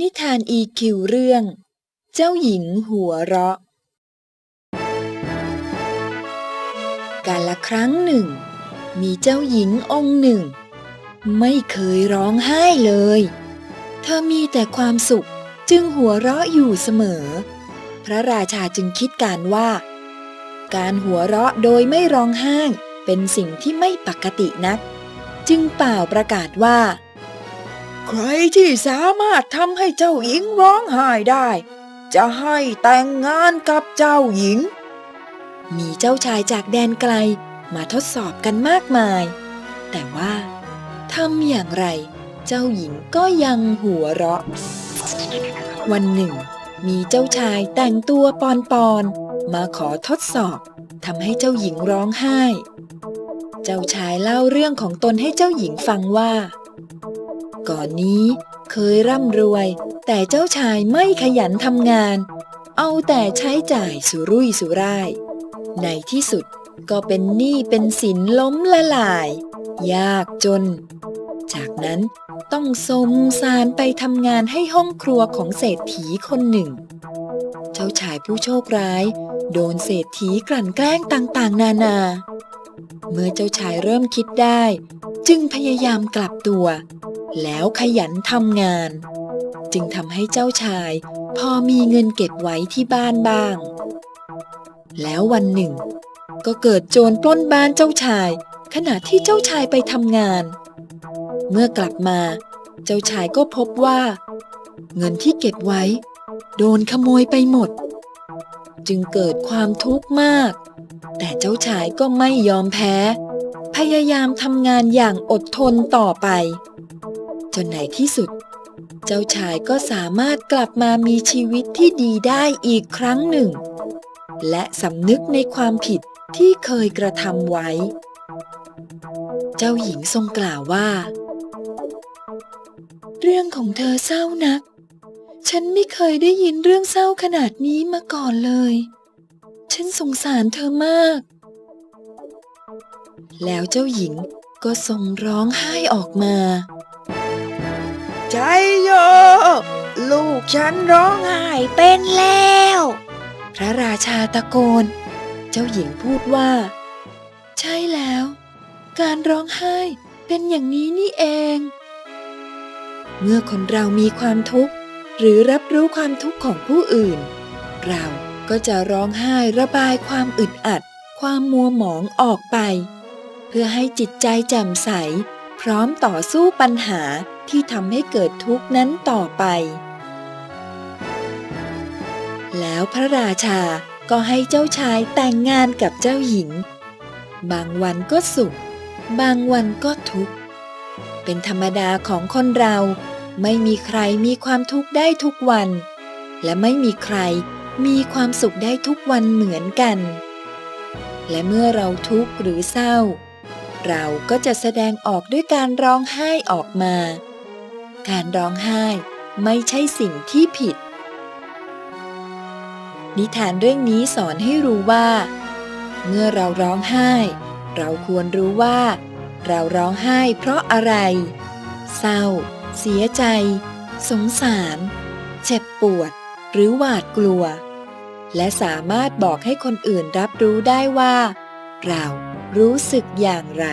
นิทานอีคิวเรื่อง เจ้าหญิงหัวเราะ การละครั้งหนึ่ง มีเจ้าหญิงองค์หนึ่ง ไม่เคยร้องไห้เลย เธอมีแต่ความสุขจึงหัวเราะอยู่เสมอ พระราชาจึงคิดการว่า การหัวเราะโดยไม่ร้องไห้เป็นสิ่งที่ไม่ปกตินัก จึงเป่าประกาศว่า ใครที่สามารถทำให้เจ้าหญิงร้องไห้ได้ จะให้แต่งงานกับเจ้าหญิง มีเจ้าชายจากแดนไกลมาทดสอบกันมากมาย แต่ว่าทำอย่างไร เจ้าหญิงก็ยังหัวเราะ วันหนึ่ง มีเจ้าชายแต่งตัวปอนปอนมาขอทดสอบทำให้เจ้าหญิงร้องไห้ เจ้าชายเล่าเรื่องของตนให้เจ้าหญิงฟังว่า ก่อนนี้เคยร่ำรวย แต่เจ้าชายไม่ขยันทำงาน เอาแต่ใช้จ่ายสุรุ่ยสุร่าย ในที่สุดก็เป็นหนี้เป็นสินล้มละลาย ยากจน จากนั้นต้องสมสารไปทำงานให้ห้องครัวของเศรษฐีคนหนึ่ง เจ้าชายผู้โชคร้าย โดนเศรษฐีกลั่นแกล้งต่างๆ นานา เมื่อเจ้าชายเริ่มคิดได้ จึงพยายามกลับตัว แล้วขยันทำงาน จึงทำให้เจ้าชาย พอมีเงินเก็บไว้ที่บ้านบ้าง แล้ววันหนึ่ง ก็เกิดโจรปล้นบ้านเจ้าชาย ขณะที่เจ้าชายไปทำงาน เมื่อกลับมา เจ้าชายก็พบว่า เงินที่เก็บไว้ โดนขโมยไปหมด จึงเกิดความทุกข์มาก แต่เจ้าชายก็ไม่ยอมแพ้ พยายามทำงานอย่างอดทนต่อไป จนในที่สุด เจ้าชายก็สามารถกลับมามีชีวิตที่ดีได้อีกครั้งหนึ่ง และสำนึกในความผิดที่เคยกระทำไว้ เจ้าหญิงทรงกล่าวว่า เรื่องของเธอเศร้านัก ฉันไม่เคยได้ยินเรื่องเศร้าขนาดนี้มาก่อนเลย ฉันสงสารเธอมาก แล้วเจ้าหญิงก็ทรงร้องไห้ออกมา ใจโย ลูกฉันร้องไห้เป็นแล้ว พระราชาตะโกน เจ้าหญิงพูดว่า ใช่แล้ว การร้องไห้เป็นอย่างนี้นี่เอง เมื่อคนเรามีความทุกข์ หรือรับรู้ความทุกข์ของผู้อื่น เราก็จะร้องไห้ระบายความอึดอัด ความมัวหมองออกไป เพื่อให้จิตใจแจ่มใส พร้อมต่อสู้ปัญหา ที่ทำให้เกิดทุกข์นั้นต่อไป แล้วพระราชาก็ให้เจ้าชายแต่งงานกับเจ้าหญิง บางวันก็สุข บางวันก็ทุกข์ เป็นธรรมดาของคนเราไม่มีใครมีความทุกข์ได้ทุกวัน และไม่มีใครมีความสุขได้ทุกวันเหมือนกัน และเมื่อเราทุกข์หรือเศร้า เราก็จะแสดงออกด้วยการร้องไห้ออกมา การร้องไห้ไม่ใช่สิ่งที่ผิด นิทานเรื่องนี้สอนให้รู้ว่า เมื่อเราร้องไห้ เราควรรู้ว่า เราร้องไห้เพราะอะไร เศร้า เสียใจ สงสาร เจ็บปวด หรือหวาดกลัว และสามารถบอกให้คนอื่นรับรู้ได้ว่า เรารู้สึกอย่างไร